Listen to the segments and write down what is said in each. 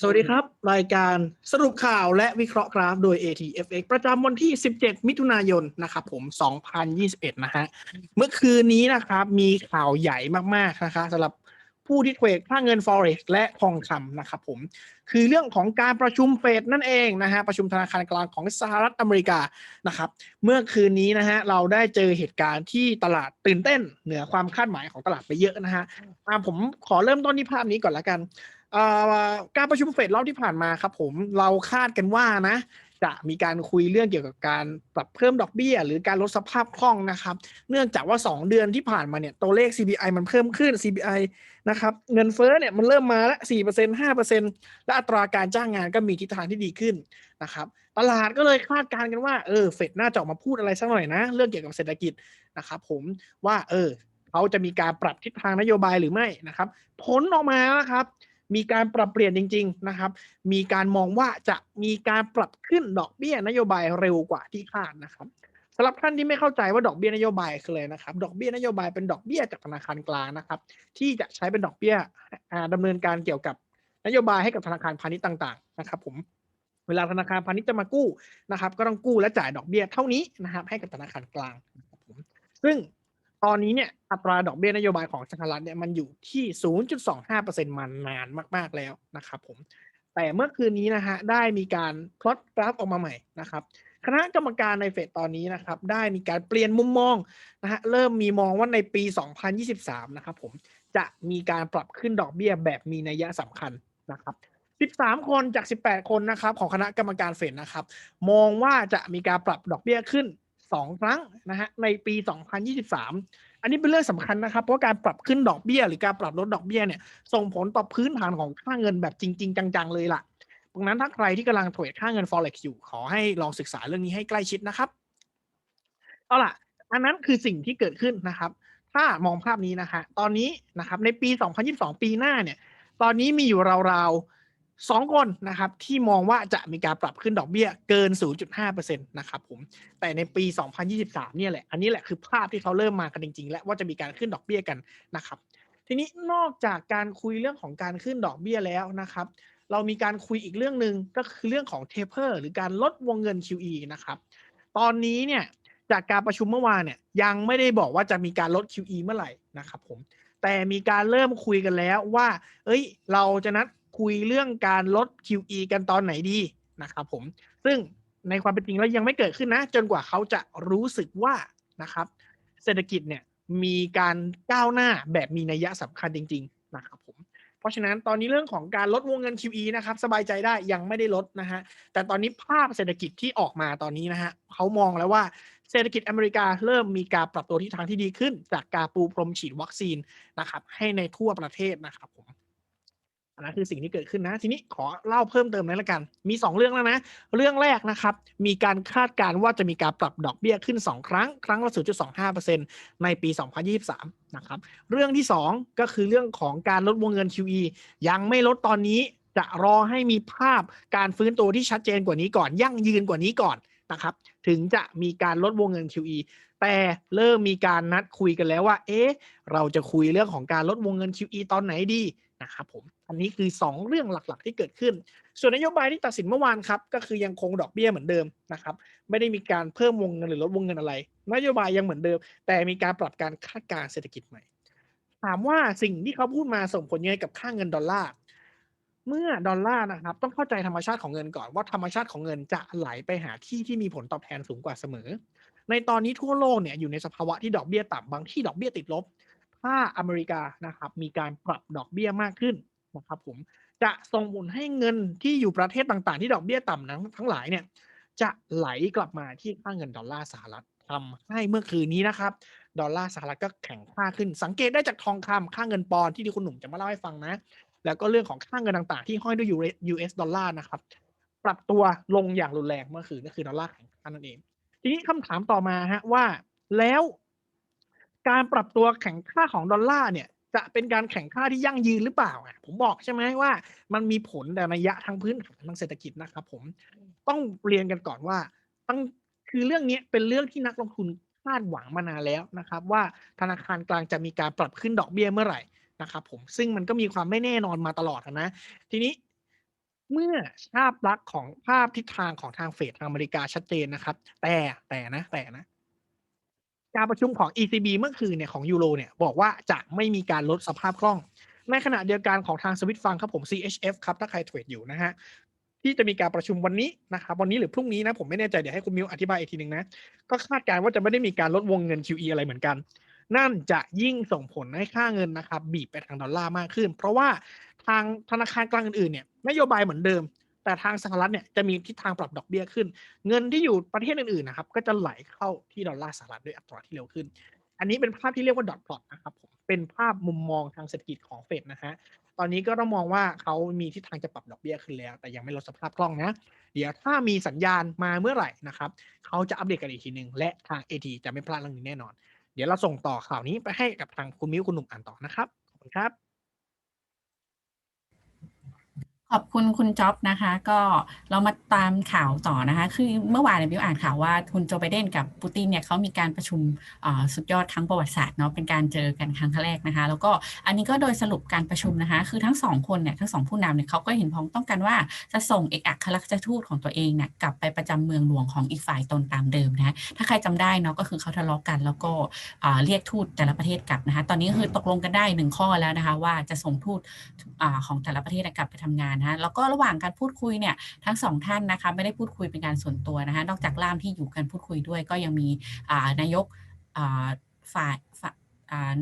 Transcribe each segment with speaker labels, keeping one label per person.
Speaker 1: สวัสดีครับ รายการสรุปข่าวและวิเคราะห์กราฟโดย ATFX ประจำวันที่ 17 มิถุนายนนะครับผม 2021 นะฮะ เมื่อคืนนี้นะครับ มีข่าวใหญ่มากๆนะคะสำหรับผู้ที่เทรดค่าเงิน Forex และทองคำนะครับผม คือเรื่องของการประชุมเฟดนั่นเองนะฮะ ประชุมธนาคารกลางของสหรัฐอเมริกานะครับ เมื่อคืนนี้นะฮะ เราได้เจอเหตุการณ์ที่ตลาดตื่นเต้นเหนือความคาดหมายของตลาดไปเยอะนะฮะอ่าผมขอเริ่มต้นที่ภาพนี้ก่อนละกัน การประชุมเฟดรอบที่ผ่านมาครับผมเราคาดกันว่านะ จะมีการคุยเรื่องเกี่ยวกับการปรับเพิ่มดอกเบี้ย หรือการลดสภาพคล่องนะครับ เนื่องจากว่า 2 เดือนที่ผ่านมาเนี่ยตัวเลข CPI มันเพิ่มขึ้น CPI นะครับเงินเฟ้อเนี่ยมันเริ่มมาแล้ว4% 5%และอัตราการจ้างงานก็มีทิศทางที่ดีขึ้นนะครับตลาดก็เลยคาดการณ์กันว่าเออเฟดน่าจะออกมาพูดอะไรสักหน่อยนะ เรื่องเกี่ยวกับเศรษฐกิจนะครับผมว่าเออเขาจะมีการปรับทิศทางนโยบายหรือไม่นะครับ ผลออกมาแล้วครับ มีการปรับเปลี่ยนจริง ๆ นะครับ มีการมองว่าจะมีการปรับขึ้นดอกเบี้ยนโยบายเร็วกว่าที่คาดนะครับสำหรับท่านที่ไม่เข้าใจว่าดอกเบี้ยนโยบายคืออะไรนะครับ ดอกเบี้ยนโยบายเป็นดอกเบี้ยจากธนาคารกลางนะครับ ที่จะใช้เป็นดอกเบี้ยอ่าดำเนินการเกี่ยวกับนโยบายให้กับธนาคารพาณิชย์ต่างๆ นะครับ ผม เวลาธนาคารพาณิชย์จะมากู้นะครับ ก็ต้องกู้และจ่ายดอกเบี้ยเท่านี้นะครับ ให้กับธนาคารกลางนะครับผมซึ่ง ตอนนี้เนี่ยอัตราดอกเบี้ยนโยบายของสหรัฐเนี่ยมันอยู่ที่ 0.25%มานานมากๆแล้วนะครับผม แต่เมื่อคืนนี้นะฮะได้มีการพลอตกราฟออกมาใหม่นะครับ คณะกรรมการในเฟดตอนนี้นะครับได้มีการเปลี่ยนมุมมองนะฮะเริ่มมีมองว่าในปี 2023 นะครับผมจะมีการปรับขึ้นดอกเบี้ยแบบมีนัยสำคัญนะครับ13 คนจาก 18 คนนะครับของคณะกรรมการเฟดนะครับ มองว่าจะมีการปรับดอกเบี้ยขึ้น 2 ครั้งนะฮะในปี 2023 อันนี้เป็นเรื่องสำคัญนะครับ เพราะการปรับขึ้นดอกเบี้ย หรือการปรับลดดอกเบี้ยเนี่ยส่งผลต่อพื้นฐานของค่าเงินแบบจริง ๆ จัง ๆ เลยล่ะดังนั้นถ้าใครที่กำลังเทรดค่าเงิน forex อยู่ขอให้ลองศึกษาเรื่องนี้ให้ใกล้ชิดนะครับเอาล่ะ อันนั้นคือสิ่งที่เกิดขึ้นนะครับ ถ้ามองภาพนี้นะฮะตอนนี้นะครับในปี 2022 ปีหน้าเนี่ย ตอนนี้มีอยู่ราวๆ สองคนนะครับที่มองว่าจะมีการปรับขึ้นดอกเบี้ยเกิน 0.5%นะครับผมแต่ในปี 2023 เนี่ยแหละ อันนี้แหละคือภาพที่เขาเริ่มมากันจริง ๆ และว่าจะมีการขึ้นดอกเบี้ยกันนะครับทีนี้นอกจากการคุยเรื่องของการขึ้นดอกเบี้ยแล้วนะครับเรามีการคุยอีกเรื่องหนึ่งก็คือเรื่องของ taper หรือการลดวงเงิน QE นะครับตอนนี้เนี่ยจากการประชุมเมื่อวานเนี่ยยังไม่ได้บอกว่าจะมีการลด QE เมื่อไหร่นะครับผมแต่มีการเริ่มคุยกันแล้วว่า เอ้ย เราจะนัด คุยเรื่องการลด QE กันตอนไหนดีนะครับผม ซึ่งในความเป็นจริงแล้วยังไม่เกิดขึ้นนะ จนกว่าเขาจะรู้สึกว่านะครับ เศรษฐกิจเนี่ยมีการก้าวหน้าแบบมีนัยสำคัญจริง ๆ นะครับผม เพราะฉะนั้นตอนนี้เรื่องของการลดวงเงิน QE นะครับ สบายใจได้ยังไม่ได้ลดนะฮะแต่ตอนนี้ภาพเศรษฐกิจที่ออกมาตอนนี้นะฮะเขามองแล้วว่าเศรษฐกิจอเมริกาเริ่มมีการปรับตัวทิศทางที่ดีขึ้น จากการปูพรมฉีดวัคซีนนะครับให้ในทั่วประเทศนะครับผม อันนั้นคือสิ่งที่เกิดขึ้นนะ ทีนี้ขอเล่าเพิ่มเติมหน่อยละกัน มี 2 เรื่องแล้วนะ เรื่องแรกนะครับ มีการคาดการณ์ว่าจะมีการปรับดอกเบี้ยขึ้น 2 ครั้ง ครั้งละ 0.25%ในปี 2023 นะครับ เรื่องที่ 2 ก็คือเรื่องของการลดวงเงิน QE ยังไม่ลดตอนนี้จะรอให้มีภาพการฟื้นตัวที่ชัดเจนกว่านี้ก่อน ยั่งยืนกว่านี้ก่อนนะครับ ถึงจะมีการลดวงเงิน QE แต่เริ่มมีการนัดคุยกันแล้วว่า เอ๊ะ เราจะคุยเรื่องของการลดวงเงิน QE ตอนไหนดีนะครับผมอันนี้คือ 2 เรื่องหลักๆ ที่เกิดขึ้น ส่วนนโยบายที่ตัดสินเมื่อวานครับ ก็คือยังคงดอกเบี้ยเหมือนเดิมนะครับ ไม่ได้มีการเพิ่มวงเงินหรือลดวงเงินอะไร นโยบายยังเหมือนเดิม แต่มีการปรับการคาดการเศรษฐกิจใหม่ ถามว่าสิ่งที่เขาพูดมาส่งผลยังไงกับค่าเงินดอลลาร์ เมื่อดอลลาร์นะครับ ต้องเข้าใจธรรมชาติของเงินก่อนว่าธรรมชาติของเงินจะไหลไปหาที่ที่มีผลตอบแทนสูงกว่าเสมอ ในตอนนี้ทั่วโลกเนี่ยอยู่ในสภาวะที่ดอกเบี้ยต่ำบางที่ดอกเบี้ยติดลบ ถ้าอเมริกานะครับมีการปรับดอกเบี้ยมากขึ้นนะครับผมจะส่งผลให้เงินที่อยู่ประเทศต่างๆ ที่ดอกเบี้ยต่ำนั้นทั้งหลายเนี่ยจะไหลกลับมาที่ค่าเงินดอลลาร์สหรัฐทำให้เมื่อคืนนี้นะครับ ดอลลาร์สหรัฐก็แข็งค่าขึ้น สังเกตได้จากทองคำค่าเงินปอนด์ที่ที่คุณหนุ่มจะมาเล่าให้ฟังนะ แล้วก็เรื่องของค่าเงินต่างๆ ที่ห้อยด้วย US ดอลลาร์นะครับ ปรับตัวลงอย่างรุนแรงเมื่อคืนก็คือดอลลาร์แข็งค่านั่นเอง ทีนี้คำถามต่อมาฮะว่าแล้วการปรับตัวแข็งค่าของดอลลาร์เนี่ยจะเป็นการแข่งค่าที่ยั่งยืนหรือเปล่าอะผมบอกใช่ไหมว่า มันมีผลแต่ระยะทางพื้นฐานทางเศรษฐกิจนะครับ ผมต้องเรียนกันก่อนว่าตั้งคือเรื่องนี้เป็นเรื่องที่นักลงทุนคาดหวังมานานแล้วนะครับ ว่าธนาคารกลางจะมีการปรับขึ้นดอกเบี้ยเมื่อไหร่นะครับ ผมซึ่งมันก็มีความไม่แน่นอนมาตลอดนะ ทีนี้ เมื่อภาพลักษณ์ของภาพทิศทางของทางเฟดทางอเมริกาชัดเจนนะครับ แต่แต่นะ แต่นะ การประชุมของ ECB เมื่อคืนเนี่ยของยูโรเนี่ยบอกว่าจะไม่มีการลดสภาพคล่อง ในขณะเดียวกันของทางสวิตฟังครับผม CHF ครับถ้าใครเทรดอยู่นะฮะที่จะมีการประชุมวันนี้นะครับวันนี้หรือพรุ่งนี้นะผมไม่แน่ใจเดี๋ยวให้คุณมิวอธิบายอีกทีหนึ่งนะ ก็คาดการณ์ว่าจะไม่ได้มีการลดวงเงิน QE อะไรเหมือนกัน นั่นจะยิ่งส่งผลให้ค่าเงินนะครับ บีบไปทางดอลลาร์มากขึ้น เพราะว่า ทางธนาคารกลางอื่นๆเนี่ยนโยบายเหมือนเดิม แต่ทางสหรัฐเนี่ยจะมีทิศทางปรับดอกเบี้ยขึ้น เงินที่อยู่ประเทศอื่นๆนะครับก็จะไหลเข้าที่ดอลลาร์สหรัฐด้วยอัตราที่เร็วขึ้น อันนี้เป็นภาพที่เรียกว่าดอทพลอตนะครับผมเป็นภาพมุมมองทางเศรษฐกิจของเฟดนะฮะตอนนี้ก็ต้องมองว่าเขามีทิศทางจะปรับดอกเบี้ยขึ้นแล้ว แต่ยังไม่ลดสภาพคล่องนะ เดี๋ยวถ้ามีสัญญาณมาเมื่อไหร่นะครับเขาจะอัปเดตกันอีกทีหนึ่งและทาง AT จะไม่พลาดเรื่องนี้แน่นอน เดี๋ยวเราส่งต่อข่าวนี้ไปให้กับทางคุณมิ้วคุณหนุ่มอ่านต่อนะครับขอบคุณครับ
Speaker 2: ขอบคุณคุณจ๊อบนะคะ ก็เรามาตามข่าวต่อนะคะ คือเมื่อวานเนี่ยบิวอ่านข่าวว่าคุณโจไบเดนกับปูตินเนี่ยเขามีการประชุมสุดยอดทั้งประวัติศาสตร์เนาะเป็นการเจอกันครั้งแรกนะคะ แล้วก็อันนี้ก็โดยสรุปการประชุมนะคะ คือทั้งสองคนเนี่ยทั้งสองผู้นำเนี่ยเขาก็เห็นพ้องต้องกันว่าจะส่งเอกอัครราชทูตของตัวเองเนี่ยกลับไปประจำเมืองหลวงของอีกฝ่ายตนตามเดิมนะะถ้าใครจำได้เนาะก็คือเขาทะเลาะกัน แล้วก็เรียกทูตแต่ละประเทศกลับนะคะ ตอนนี้ก็คือตกลงกันได้หนึ่งข้อแล้วนะคะ ว่าจะส่งทูตของแต่ละประเทศกลับไปทำงานนะคะแล้วก็ระหว่างการพูดคุยเนี่ยทั้งสองท่านนะคะไม่ได้พูดคุยเป็นการส่วนตัวนะคะนอกจากล่ามที่อยู่กันพูดคุยด้วย ก็ยังมีนายกฝ่าย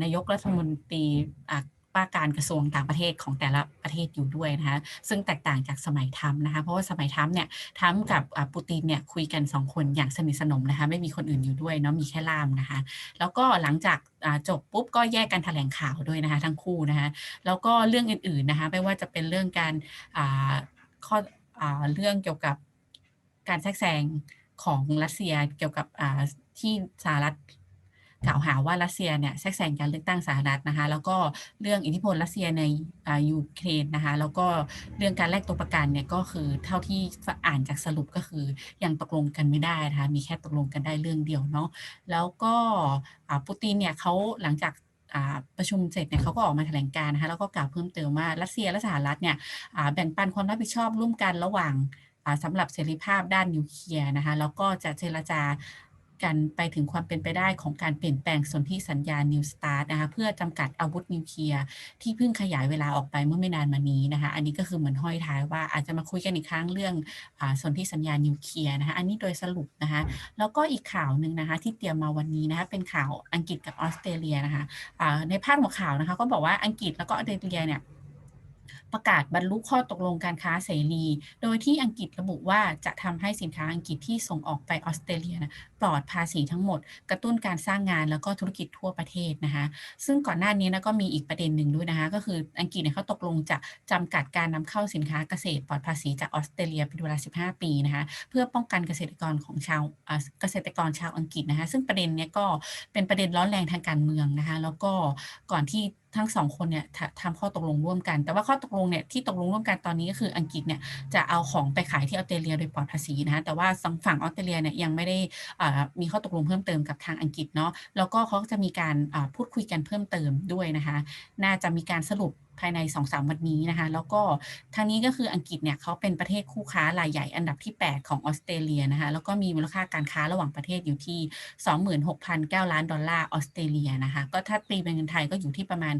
Speaker 2: นายกรัฐมนตรีอ่า ว่าการกระทรวงต่างประเทศของแต่ละประเทศอยู่ด้วยนะคะซึ่งแตกต่างจากสมัยทรัมป์นะคะเพราะว่าสมัยทรัมป์เนี่ยทรัมป์กับอ่าปูตินเนี่ยคุยกันสองคนอย่างสนิทสนมนะคะไม่มีคนอื่นอยู่ด้วยเนาะมีแค่ล่ามนะคะแล้วก็หลังจากจบปุ๊บก็แยกกันแถลงข่าวด้วยนะคะทั้งคู่นะคะแล้วก็เรื่องอื่นๆนะคะไม่ว่าจะเป็นเรื่องการอ่าข้ออ่าเรื่องเกี่ยวกับการแทรกแซงของรัสเซียเกี่ยวกับอ่าที่สหรัฐ กล่าวหาว่ารัสเซียเนี่ยแทรกแซงการเลือกตั้งสหรัฐนะคะ แล้วก็เรื่องอิทธิพลรัสเซียในยูเครนนะคะ แล้วก็เรื่องการแลกตัวประกันเนี่ยก็คือเท่าที่อ่านจากสรุปก็คือยังตกลงกันไม่ได้นะคะ มีแค่ตกลงกันได้เรื่องเดียวเนาะ แล้วก็ปูตินเนี่ยเขาหลังจากประชุมเสร็จเนี่ยเขาก็ออกมาแถลงการ์นะคะแล้วก็กล่าวเพิ่มเติมว่ารัสเซียและสหรัฐเนี่ยแบ่งปันความรับผิดชอบร่วมกันระหว่างสำหรับเสรีภาพด้านนิวเคลียร์นะคะแล้วก็จะเจรจา กันไปถึงความเป็นไปได้ของการเปลี่ยนแปลงสนธิสัญญา New START นะคะเพื่อจำกัดอาวุธนิวเคลียร์ที่เพิ่งขยายเวลาออกไปเมื่อไม่นานมานี้นะคะ อันนี้ก็คือเหมือนห้อยท้ายว่าอาจจะมาคุยกันอีกครั้งเรื่องอสนธิสัญญานิวเคลียร์นะคะ อันนี้โดยสรุปนะคะ แล้วก็อีกข่าวหนึ่งนะคะที่เตรียมมาวันนี้นะคะเป็นข่าวอังกฤษกับออสเตรเลียนะคะในพาดหัวข่าวนะคะก็บอกว่าอังกฤษแล้วก็ออสเตรเลียเนี่ย ประกาศบรรลุข้อตกลงการค้าเสรี โดยที่อังกฤษระบุว่าจะทำให้สินค้าอังกฤษที่ส่งออกไปออสเตรเลียนะปลอดภาษีทั้งหมด กระตุ้นการสร้างงานแล้วก็ธุรกิจทั่วประเทศนะคะซึ่งก่อนหน้านี้นะก็มีอีกประเด็นหนึ่งด้วยนะคะก็คืออังกฤษเนี่ยเขาตกลงจะจำกัดการนำเข้าสินค้าเกษตรปลอดภาษีจากออสเตรเลียเป็นเวลา 15 ปีนะคะเพื่อป้องกันเกษตรกรของชาวเกษตรกรชาวอังกฤษนะคะซึ่งประเด็นเนี้ยก็เป็นประเด็นร้อนแรงทางการเมืองนะคะแล้วก็ก่อนที่ทั้งสองคนเนี่ยทำข้อตกลงร่วมกัน แต่ว่าข้อตกลงเนี่ยที่ตกลงร่วมกันตอนนี้ก็คืออังกฤษเนี่ยจะเอาของไปขายที่ออสเตรเลียโดยปลอดภาษีนะแต่ว่าฝั่งออสเตรเลียเนี่ยยังไม่ได้มีข้อตกลงเพิ่มเติมกับทางอังกฤษเนาะแล้วก็เขาจะมีการพูดคุยกันเพิ่มเติมด้วยนะคะ น่าจะมีการสรุป ภายใน 2-3 วันนี้นะคะ แล้วก็ทางนี้ก็คืออังกฤษเนี่ยเขาเป็นประเทศคู่ค้ารายใหญ่อันดับที่ 8 ของออสเตรเลียนะคะ แล้วก็มีมูลค่าการค้าระหว่างประเทศอยู่ที่ 26,009 ล้านดอลลาร์ออสเตรเลียนะคะ ก็ถ้าตีเป็นเงินไทยก็อยู่ที่ประมาณ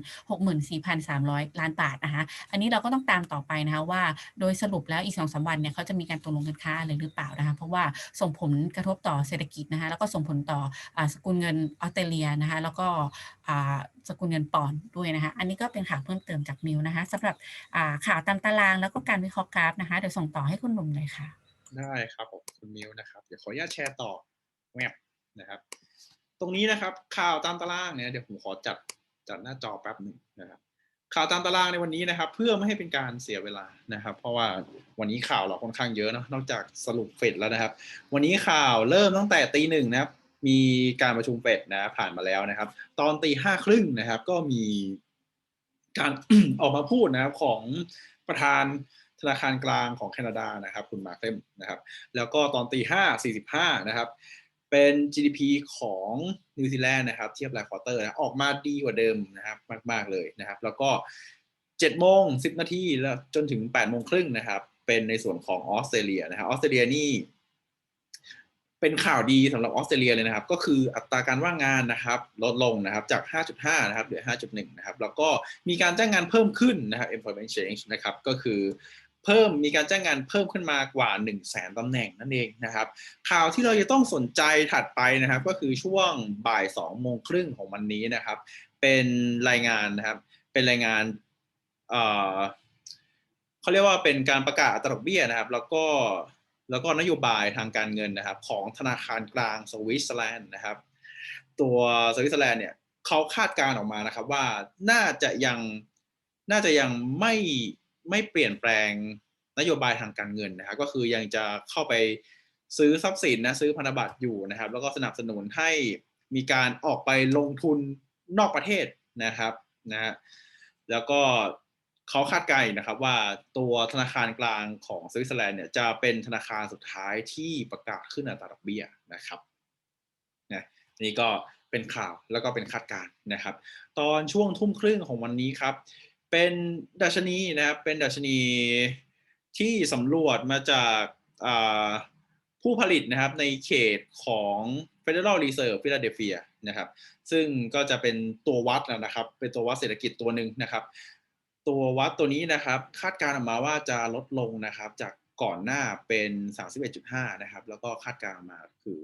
Speaker 2: 64,300 ล้านบาทนะคะ อันนี้เราก็ต้องตามต่อไปนะคะว่า โดยสรุปแล้วอีก 2-3 วันเนี่ยเขาจะมีการตกลงการค้าอะไรหรือเปล่านะคะ เพราะว่าส่งผลกระทบต่อเศรษฐกิจนะคะแล้วก็ส่งผลต่ออสกุลเงินออสเตรเลียนะคะแล้วก็สกุลเงินปอนด์ด้วยนะคะ อันนี้ก็เป็นข่าวเพิ่มเติมจากมิวนะคะสำหรับข่าวตามตารางแล้วก็การวิเคราะห์กราฟนะคะเดี๋ยวส่งต่อให้คุณหนุ่มเลยค่ะ
Speaker 3: ได้ครับผมคุณมิวนะครับเดี๋ยวขออนุญาตแชร์ต่อแวบนะครับ ตรงนี้นะครับข่าวตามตารางเนี่ยเดี๋ยวผมขอจัดจัดหน้าจอแป๊บหนึ่งนะครับข่าวตามตารางในวันนี้นะครับ เพื่อไม่ให้เป็นการเสียเวลานะครับ เพราะว่าวันนี้ข่าวเราค่อนข้างเยอะนะนอกจากสรุปเฟดแล้วนะครับ วันนี้ข่าวเริ่มตั้งแต่ตีหนึ่งนะครับมีการประชุมเฟดนะผ่านมาแล้วนะครับ ตอนตีห้าครึ่งนะครับ ก็มี การออกมาพูดนะครับของประธานธนาคารกลางของแคนาดานะครับ คุณมาร์คเลมนะครับ แล้วก็ตอนตีห้าสี่สิบห้านะครับ เป็น GDP ของนิวซีแลนด์นะครับ เทียบรายควอเตอร์นะออกมาดีกว่าเดิมนะครับ มาก ๆ เลยนะครับ แล้วก็7โมง10นาทีแล้วจนถึง8โมงครึ่งนะครับ เป็นในส่วนของออสเตรเลียนะครับออสเตรเลียนี่ เป็นข่าวดีสำหรับออสเตรเลียเลยนะครับ ก็คืออัตราการว่างงานนะครับ ลดลงนะครับจาก 5.5 นะครับเหลือ 5.1 นะครับ แล้วก็มีการจ้างงานเพิ่มขึ้นนะครับ employment change นะครับ ก็คือเพิ่มมีการจ้างงานเพิ่มขึ้นมากว่า 1 0 0 0 0แสนตำแหน่งนั่นเองนะครับ ข่าวที่เราจะต้องสนใจถัดไปนะครับ ก็คือช่วงบ่าย2โมงครึ่งของวันนี้นะครับ เป็นรายงานนะครับ เป็นรายงานเขาเรียกว่าเป็นการประกาศอัตราดอกเบี้ยนะครับ แล้วก็ แล้วก็นโยบายทางการเงินนะครับ ของธนาคารกลางสวิตเซอร์แลนด์นะครับ ตัวสวิตเซอร์แลนด์เนี่ยเขาคาดการณ์ออกมานะครับว่าน่าจะยังน่าจะยังไม่ไม่เปลี่ยนแปลงนโยบายทางการเงินนะครับก็คือยังจะเข้าไปซื้อทรัพย์สินนะซื้อพันธบัตรอยู่นะครับ แล้วก็สนับสนุนให้มีการออกไปลงทุนนอกประเทศนะครับนะฮะแล้วก็ เขาคาดการณ์นะครับว่าตัวธนาคารกลางของสวิตเซอร์แลนด์เนี่ยจะเป็นธนาคารสุดท้ายที่ประกาศขึ้นอัตราดอกเบี้ยนะครับนะนี่ก็เป็นข่าวแล้วก็เป็นคาดการณ์นะครับ ตอนช่วงทุ่มครึ่งของวันนี้ครับ เป็นดัชนีนะครับเป็นดัชนีที่สำรวจมาจากผู้ผลิตนะครับในเขตของ Federal Reserve Philadelphia นะครับ ซึ่งก็จะเป็นตัววัดนะครับ เป็นตัววัดเศรษฐกิจตัวหนึ่งนะครับ ตัววัดตัวนี้นะครับ คาดการณ์ออกมาว่าจะลดลงนะครับ จากก่อนหน้าเป็น 31.5 นะครับ แล้วก็คาดการณ์ออกมาคือ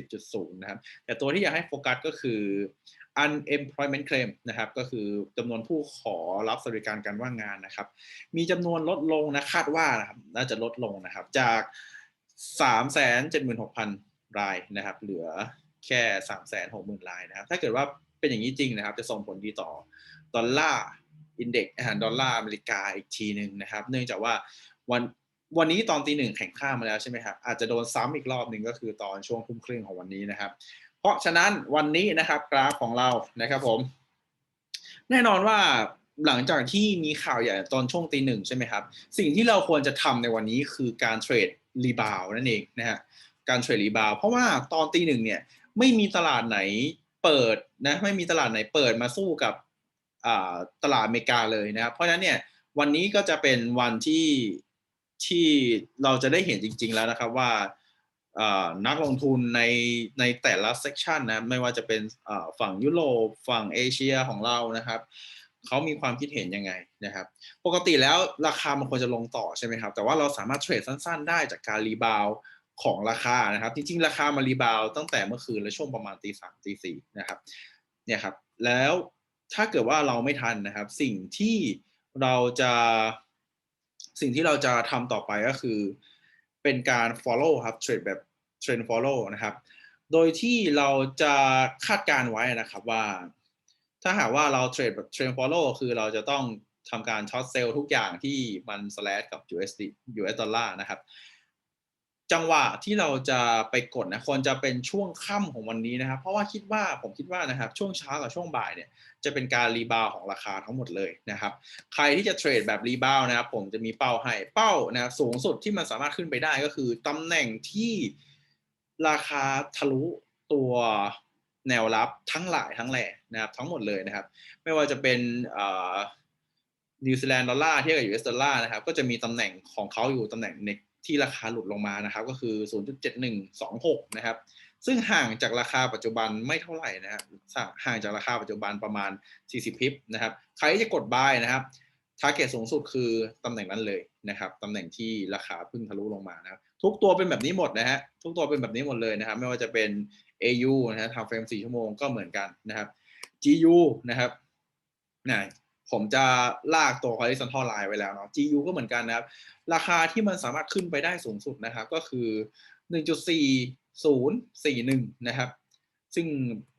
Speaker 3: 30.0 นะครับ แต่ตัวที่อยากให้โฟกัสก็คือ unemployment claim นะครับ ก็คือจำนวนผู้ขอรับสวัสดิการการว่างงานนะครับ มีจำนวนลดลงนะคาดว่านะครับน่าจะลดลงนะครับ จาก 376,000 รายนะครับ เหลือแค่ 360,000 รายนะครับ ถ้าเกิดว่าเป็นอย่างนี้จริงนะครับ จะส่งผลดีต่อดอลลาร์ อินเด็กซ์อาหารดอลลาร์อเมริกาอีกทีหนึ่งนะครับ เนื่องจากว่าวันวันนี้ตอนตีหนึ่งแข่งข้ามมาแล้วใช่ไหมครับอาจจะโดนซ้ำอีกรอบหนึ่งก็คือตอนช่วงทุ่มครึ่งของวันนี้นะครับ เพราะฉะนั้นวันนี้นะครับกราฟของเรานะครับผม แน่นอนว่าหลังจากที่มีข่าวใหญ่ตอนช่วงตีหนึ่งใช่ไหมครับ สิ่งที่เราควรจะทำในวันนี้คือการเทรดรีบาวนั่นเองนะฮะการเทรดรีบาวเพราะว่าตอนตีหนึ่งเนี่ยไม่มีตลาดไหนเปิดนะไม่มีตลาดไหนเปิดมาสู้กับ ตลาดอเมริกาเลยนะครับ เพราะฉะนั้นเนี่ยวันนี้ก็จะเป็นวันที่ที่เราจะได้เห็นจริง ๆ แล้วนะครับว่านักลงทุนในในแต่ละเซกชันนะไม่ว่าจะเป็นฝั่งยุโรปฝั่งเอเชียของเรานะครับเขามีความคิดเห็นยังไงนะครับ ปกติแล้วราคามันควรจะลงต่อใช่ไหมครับ แต่ว่าเราสามารถเทรดสั้น ๆ ได้จากการรีบาวของราคานะครับ จริง ๆ ราคามารีบาวตั้งแต่เมื่อคืนและช่วงประมาณตีสามตีสี่นะครับเนี่ยครับแล้ว ถ้าเกิดว่าเราไม่ทันนะครับ สิ่งที่เราจะสิ่งที่เราจะทำต่อไปก็คือ เป็นการ follow ครับเทรดแบบ trend follow นะครับ โดยที่เราจะคาดการไว้นะครับว่า ถ้าหากว่าเราเทรดแบบ trend follow คือเราจะต้องทำการช็อตเซลล์ทุกอย่างที่มัน slash กับ USD US ดอลลาร์นะครับ จังหวะที่เราจะไปกดนะควรจะเป็นช่วงค่ำของวันนี้นะครับ เพราะว่าคิดว่าผมคิดว่านะครับช่วงเช้ากับช่วงบ่ายเนี่ยจะเป็นการรีบาวของราคาทั้งหมดเลยนะครับใครที่จะเทรดแบบรีบาวนะครับผมจะมีเป้าให้เป้านะสูงสุดที่มันสามารถขึ้นไปได้ก็คือตำแหน่งที่ราคาทะลุตัวแนวรับทั้งหลายทั้งแหล่นะครับทั้งหมดเลยนะครับ ไม่ว่าจะเป็นนิวซีแลนด์ดอลลาร์เทียบกับ US ดอลลาร์นะครับก็จะมีตำแหน่งของเขาอยู่ตำแหน่งใน ที่ราคาหลุดลงมานะครับ ก็คือ 0.7126 นะครับ ซึ่งห่างจากราคาปัจจุบันไม่เท่าไหร่นะครับห่างจากราคาปัจจุบันประมาณ 40 พิบนะครับ ใครจะกด buy นะครับทาร์เก็ตสูงสุดคือตำแหน่งนั้นเลยนะครับตำแหน่งที่ราคาเพิ่งทะลุลงมานะครับ ทุกตัวเป็นแบบนี้หมดนะฮะทุกตัวเป็นแบบนี้หมดเลยนะครับ ไม่ว่าจะเป็น AU นะฮะทำเฟรม4ชั่วโมงก็เหมือนกันนะครับ GU นะครับนะ ผมจะลากตัว horizontal line ไว้แล้วเนาะ GU ก็เหมือนกันนะครับ ราคาที่มันสามารถขึ้นไปได้สูงสุดนะครับ ก็คือ 1.4041 นะครับ ซึ่ง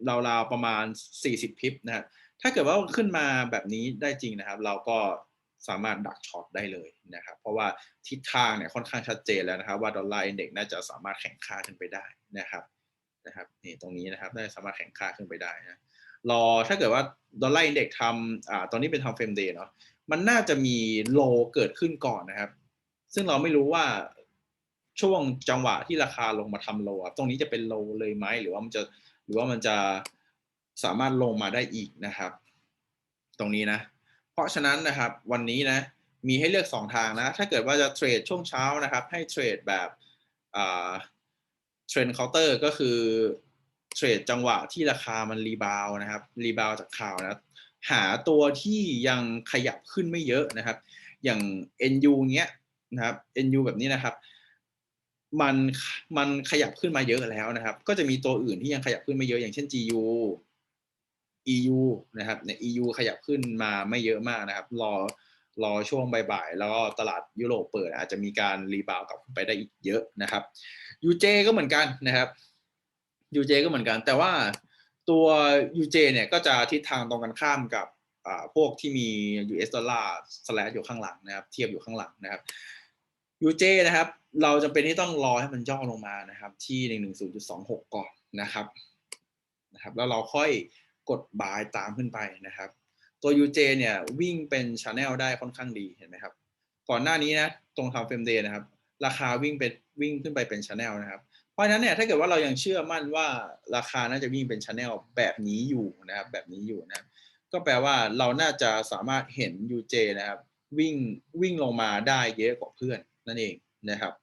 Speaker 3: ราวๆประมาณ 40 พิบนะครับถ้าเกิดว่าขึ้นมาแบบนี้ได้จริงนะครับ เราก็สามารถดักช็อตได้เลยนะครับ เพราะว่าทิศทางเนี่ยค่อนข้างชัดเจนแล้วนะครับ ว่าดอลลาร์อินเด็กซ์น่าจะสามารถแข่งค่าขึ้นไปได้นะครับนะครับนี่ตรงนี้นะครับน่าจะสามารถแข่งค่าขึ้นไปได้นะ รอถ้าเกิดว่าดอลลาร์อินเด็กซ์ทำอ่าตอนนี้เป็นทำเฟรมเดย์เนาะมันน่าจะมีโลเกิดขึ้นก่อนนะครับ ซึ่งเราไม่รู้ว่าช่วงจังหวะที่ราคาลงมาทำโลตรงนี้จะเป็นโลเลยไหมหรือว่ามันจะหรือว่ามันจะสามารถลงมาได้อีกนะครับ ตรงนี้นะ เพราะฉะนั้นนะครับวันนี้นะมีให้เลือก 2 ทางนะ ถ้าเกิดว่าจะเทรดช่วงเช้านะครับ ให้เทรดแบบอ่าเทรนเคาน์เตอร์ก็คือ เทรดจังหวะที่ราคามันรีบาวด์นะครับรีบาวด์จากข่าวนะหาตัวที่ยังขยับขึ้นไม่เยอะนะครับ อย่าง NU เงี้ยนะครับ NU แบบนี้นะครับ มันมันขยับขึ้นมาเยอะแล้วนะครับ ก็จะมีตัวอื่นที่ยังขยับขึ้นไม่เยอะอย่างเช่น GU EU นะครับเนี่ย EU ขยับขึ้นมาไม่เยอะมากนะครับ รอรอช่วงบ่ายๆ แล้วก็ตลาดยุโรปเปิดอาจจะมีการรีบาวด์กลับไปได้อีกเยอะนะครับ UJ ก็เหมือนกันนะครับ UJ ก็เหมือนกัน แต่ว่าตัว UJ เจเนี่ยก็จะทิศทางตรงกันข้ามกับพวกที่มี US ดอลลาร์สแลชอยู่ข้างหลังนะครับ เทียบอยู่ข้างหลังนะครับ UJ นะครับ เราจำเป็นที่ต้องรอให้มันย่อลงมานะครับ ที่ 110.26 ก่อนนะครับนะครับ แล้วเราค่อยกดบายตามขึ้นไปนะครับ ตัว UJ เนี่ยวิ่งเป็นช n แนลได้ค่อนข้างดีเห็นไหมครับ ก่อนหน้านี้นะตรงทำเฟรมเดย์นะครับ ราคาวิ่งเป็นวิ่งขึ้นไปเป็นช n แนลนะครับ ราะฉะนั้นเนี่ยถ้าเกิดว่าเรายังเชื่อมั่นว่าราคาน่าจะวิ่งเป็นชแนลแบบนี้อยู่นะครับ แบบนี้อยู่นะครับ ก็แปลว่าเราน่าจะสามารถเห็น UJ นะครับ วิ่งวิ่งลงมาได้เยอะกว่าเพื่อนนั่นเองนะครับ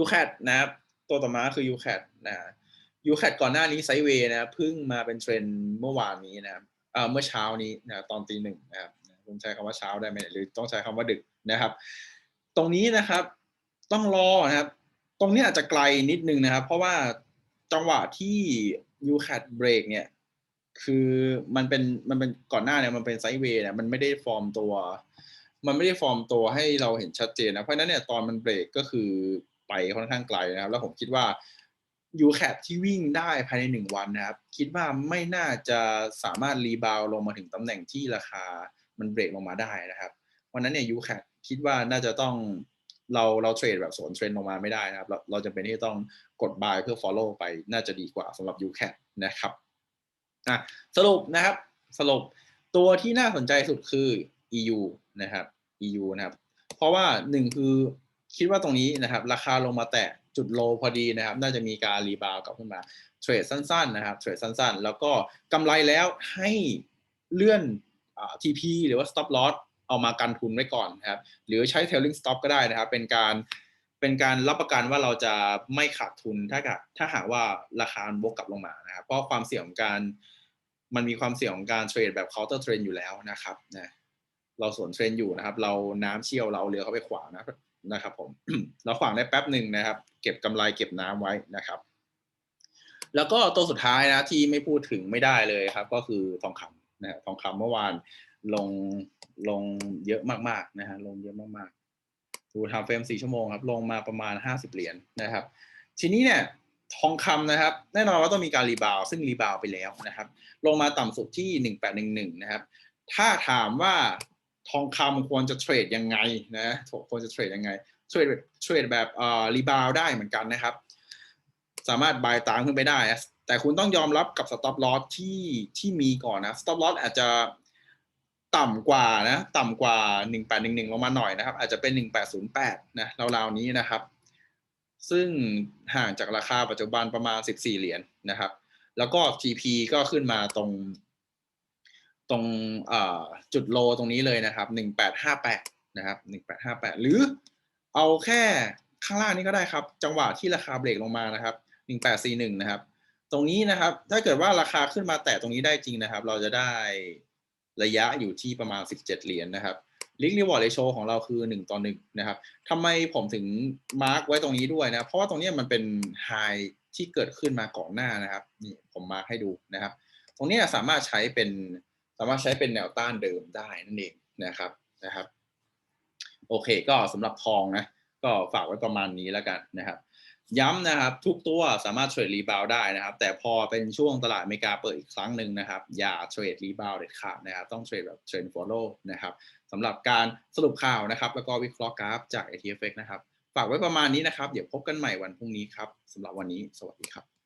Speaker 3: UCAT นะครับ ตัวต่อมาคือ UCAT นะ UCAT ก่อนหน้านี้ไซเวย์นะเพิ่งมาเป็นเทรนเมื่อวานนี้นะครับเออเมื่อเช้านี้นะตอนตีหนึ่งนะครับผมใช้คำว่าเช้าได้ไหมหรือต้องใช้คำว่าดึกนะครับ ตรงนี้นะครับ ต้องรอนะครับ ตรงนี้อาจจะไกลนิดนึงนะครับ เพราะว่าจังหวะที่ UCAT break เนี่ย คือมันเป็นมันเป็นก่อนหน้าเนี่ยมันเป็นไซด์เวย์เนี่ยมันไม่ได้ฟอร์มตัว มันไม่ได้ฟอร์มตัวให้เราเห็นชัดเจนนะเพราะนั้นเนี่ยตอนมันเบรกก็คือไปค่อนข้างไกลนะครับ แล้วผมคิดว่า u c a p ที่วิ่งได้ภายในหนึ่งวันนะครับ คิดว่าไม่น่าจะสามารถรีบาวลงมาถึงตำแหน่งที่ราคามันเบรกลงมาได้นะครับ วันนั้นเนี่ย u c a p คิดว่าน่าจะต้อง เราเราเทรดแบบสวนเทรนลงมาไม่ได้นะครับ เราเราจะเป็นที่ต้องกด buy เพื่อ follow ไปน่าจะดีกว่าสำหรับ u c a p นะครับอะสรุปนะครับสรุปตัวที่น่าสนใจสุดคือ EU นะครับ EU นะครับ เพราะว่าหนึ่งคือคิดว่าตรงนี้นะครับ ราคาลงมาแตะจุดโลพอดีนะครับ น่าจะมีการรีบาวกลับขึ้นมาเทรดสั้นๆนะครับเทรดสั้นๆ แล้วก็กำไรแล้วให้เลื่อน TP หรือว่า stop loss เอามากันทุนไว้ก่อนนะครับ หรือใช้ trailing stop ก็ได้นะครับ เป็นการเป็นการรับประกันว่าเราจะไม่ขาดทุนถ้ากับถ้าหากว่าราคาบวกกลับลงมานะครับ เพราะความเสี่ยงของการมันมีความเสี่ยงของการเทรดแบบ counter trend อยู่แล้วนะครับนะเราสวนเทรนอยู่นะครับ เราน้ำเชี่ยวเราเรือเข้าไปขวางนะนะครับ ผมเราขวางได้แป๊บหนึ่งนะครับ เก็บกำไรเก็บน้ำไว้นะครับ แล้วก็ตัวสุดท้ายนะที่ไม่พูดถึงไม่ได้เลยครับ ก็คือทองคำนะทองคำเมื่อวานลง ลงเยอะมากๆนะฮะลงเยอะมากๆ ดูทำเฟรมสี่ชั่วโมงครับ ลงมาประมาณห้าสิบเหรียญนะครับ ทีนี้เนี่ยทองคำนะครับ แน่นอนว่าต้องมีการรีบาวซึ่งรีบาวไปแล้วนะครับ ลงมาต่ำสุดที่หนึ่งแปดหนึ่งหนึ่งนะครับ ถ้าถามว่าทองคำควรจะเทรดยังไงนะควรจะเทรดยังไงเทรดเทรดแบบอ่อรีบาวได้เหมือนกันนะครับ สามารถบายตามขึ้นไปได้ แต่คุณต้องยอมรับกับ stop loss ที่ที่มีก่อนนะ stop loss อาจจะ ต่ำกว่านะต่ำกว่า 1811 ลงมาหน่อยนะครับ อาจจะเป็น 1808 นะราวๆนี้นะครับ ซึ่งห่างจากราคาปัจจุบันประมาณ 14 เหรียญนะครับ แล้วก็ TP ก็ขึ้นมาตรงตรงจุดโลตรงนี้เลยนะครับ 1858 นะครับ 1858 หรือเอาแค่ข้างล่างนี้ก็ได้ครับ จังหวะที่ราคาเบรกลงมานะครับ 1841 นะครับ ตรงนี้นะครับ ถ้าเกิดว่าราคาขึ้นมาแตะตรงนี้ได้จริงนะครับ เราจะได้ ระยะอยู่ที่ประมาณ 17 เหรียญนนะครับลิงก์รีวอร์ดเรโชของเราคือ 1 ต่อ1นะครับทำไมผมถึงมาร์กไว้ตรงนี้ด้วยนะ เพราะว่าตรงนี้มันเป็นไฮที่เกิดขึ้นมาก่อนหน้านะครับนี่ผมมาร์กให้ดูนะครับ ตรงนี้สามารถใช้เป็นสามารถใช้เป็นแนวต้านเดิมได้นั่นเองนะครับนะครับ โอเคก็สำหรับทองนะก็ฝากไว้ประมาณนี้แล้วกันนะครับ ย้ำนะครับทุกตัวสามารถเทรดรีบาวได้นะครับ แต่พอเป็นช่วงตลาดอเมริกาเปิดอีกครั้งหนึ่งนะครับ อย่าเทรดรีบาวเด็ดขาดนะครับ ต้องเทรดแบบเทรนฟอลโล่นะครับสำหรับการสรุปข่าวนะครับ แล้วก็วิเคราะห์กราฟจาก ATFX นะครับ ฝากไว้ประมาณนี้นะครับ เดี๋ยวพบกันใหม่วันพรุ่งนี้ครับสำหรับวันนี้สวัสดีครับ